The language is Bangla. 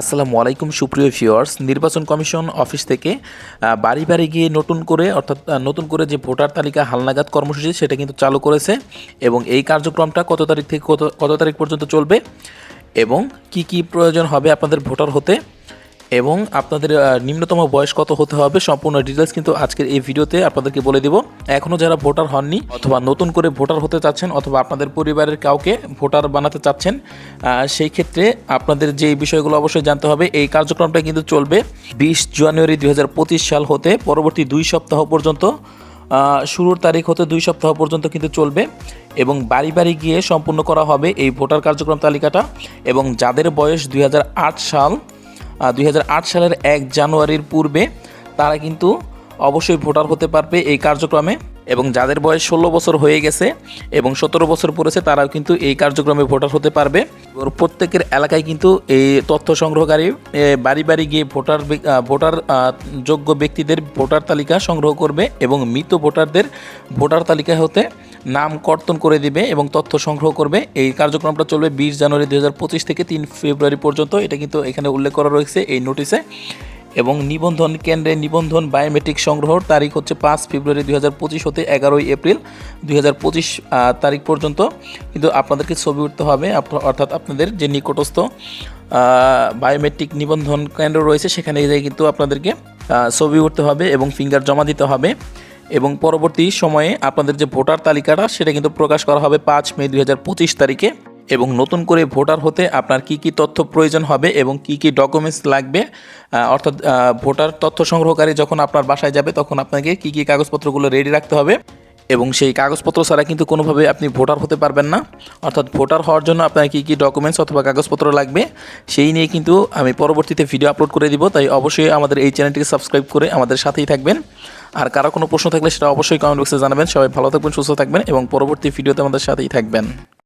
আসসালামু আলাইকুম, সুপ্রিয় ভিউয়ার্স। নির্বাচন কমিশন অফিস থেকে বাড়ি বাড়ি গিয়ে নতুন করে, অর্থাৎ নতুন করে যে ভোটার তালিকা হালনাগাদ কর্মসূচি, সেটা কিন্তু চালু করেছে এবং এই কার্যক্রমটা কত তারিখ থেকে কত কত তারিখ পর্যন্ত চলবে এবং কি কি প্রয়োজন হবে আপনাদের ভোটার হতে এবং আপনাদের নিম্নতম বয়স কত হতে হবে সম্পূর্ণ ডিটেলস কিন্তু আজকের এই ভিডিওতে আপনাদেরকে বলে দেব। এখনও যারা ভোটার হননি অথবা নতুন করে ভোটার হতে চাচ্ছেন অথবা আপনাদের পরিবারের কাউকে ভোটার বানাতে চাচ্ছেন সেই ক্ষেত্রে আপনাদের যে বিষয়গুলো অবশ্যই জানতে হবে, এই কার্যক্রমটা কিন্তু চলবে বিশ জানুয়ারি দুই হাজার পঁচিশ সাল হতে, পরবর্তী দুই সপ্তাহ পর্যন্ত শুরুর তারিখ হতে দুই সপ্তাহ পর্যন্ত কিন্তু চলবে এবং বাড়ি বাড়ি গিয়ে সম্পূর্ণ করা হবে এই ভোটার কার্যক্রম তালিকাটা এবং যাদের বয়স দুই হাজার আট সাল দুই হাজার আট সালের এক জানুয়ারির পূর্বে তারা কিন্তু অবশ্যই ভোটার হতে পারবে এই কার্যক্রমে এবং যাদের বয়স ষোলো বছর হয়ে গেছে এবং সতেরো বছর পড়েছে, তারাও কিন্তু এই কার্যক্রমে ভোটার হতে পারবে। প্রত্যেকের এলাকায় কিন্তু এই তথ্য সংগ্রহকারী বাড়ি বাড়ি গিয়ে ভোটার ভোটার যোগ্য ব্যক্তিদের ভোটার তালিকা সংগ্রহ করবে এবং মৃত ভোটারদের ভোটার তালিকা হতে নাম কর্তন করে দিবে এবং তথ্য সংগ্রহ করবে। এই কার্যক্রমটা চলবে বিশ জানুয়ারি দু হাজার পঁচিশ থেকে তিন ফেব্রুয়ারি পর্যন্ত। এটা কিন্তু এখানে উল্লেখ করা রয়েছে এই নোটিশে। এবং নিবন্ধন কেন্দ্রে নিবন্ধন বায়োমেট্রিক সংগ্রহর তারিখ হচ্ছে পাঁচ ফেব্রুয়ারি দু হাজার পঁচিশ হতে এগারোই এপ্রিল দু হাজার পঁচিশ তারিখ পর্যন্ত। কিন্তু আপনাদেরকে ছবি উঠতে হবে অর্থাৎ আপনাদের যে নিকটস্থ বায়োমেট্রিক নিবন্ধন কেন্দ্র রয়েছে, সেখানে কিন্তু আপনাদেরকে ছবি উঠতে হবে এবং ফিঙ্গার জমা দিতে হবে। এবং পরবর্তী সময়ে আপনাদের যে ভোটার তালিকাটা, সেটা কিন্তু প্রকাশ করা হবে পাঁচ মে দু হাজার পঁচিশ তারিখে। এবং নতুন করে ভোটার হতে আপনার কি কি তথ্য প্রয়োজন হবে এবং কি কি ডকুমেন্টস লাগবে অর্থাৎ ভোটার তথ্য সংগ্রহকারী যখন আপনার বাসায় যাবে, তখন আপনাকে কি কি কাগজপত্রগুলো রেডি রাখতে হবে। এবং সেই কাগজপত্র ছাড়া কিন্তু কোনোভাবে আপনি ভোটার হতে পারবেন না। অর্থাৎ ভোটার হওয়ার জন্য আপনার কী কী ডকুমেন্টস অথবা কাগজপত্র লাগবে, সেই নিয়ে কিন্তু আমি পরবর্তীতে ভিডিও আপলোড করে দিব। তাই অবশ্যই আমাদের এই চ্যানেলটিকে সাবস্ক্রাইব করে আমাদের সাথেই থাকবেন। আর কারও কোনো প্রশ্ন থাকলে সেটা অবশ্যই কমেন্ট বক্সে জানাবেন। সবাই ভালো থাকবেন, সুস্থ থাকবেন এবং পরবর্তী ভিডিওতে আমাদের সাথেই থাকবেন।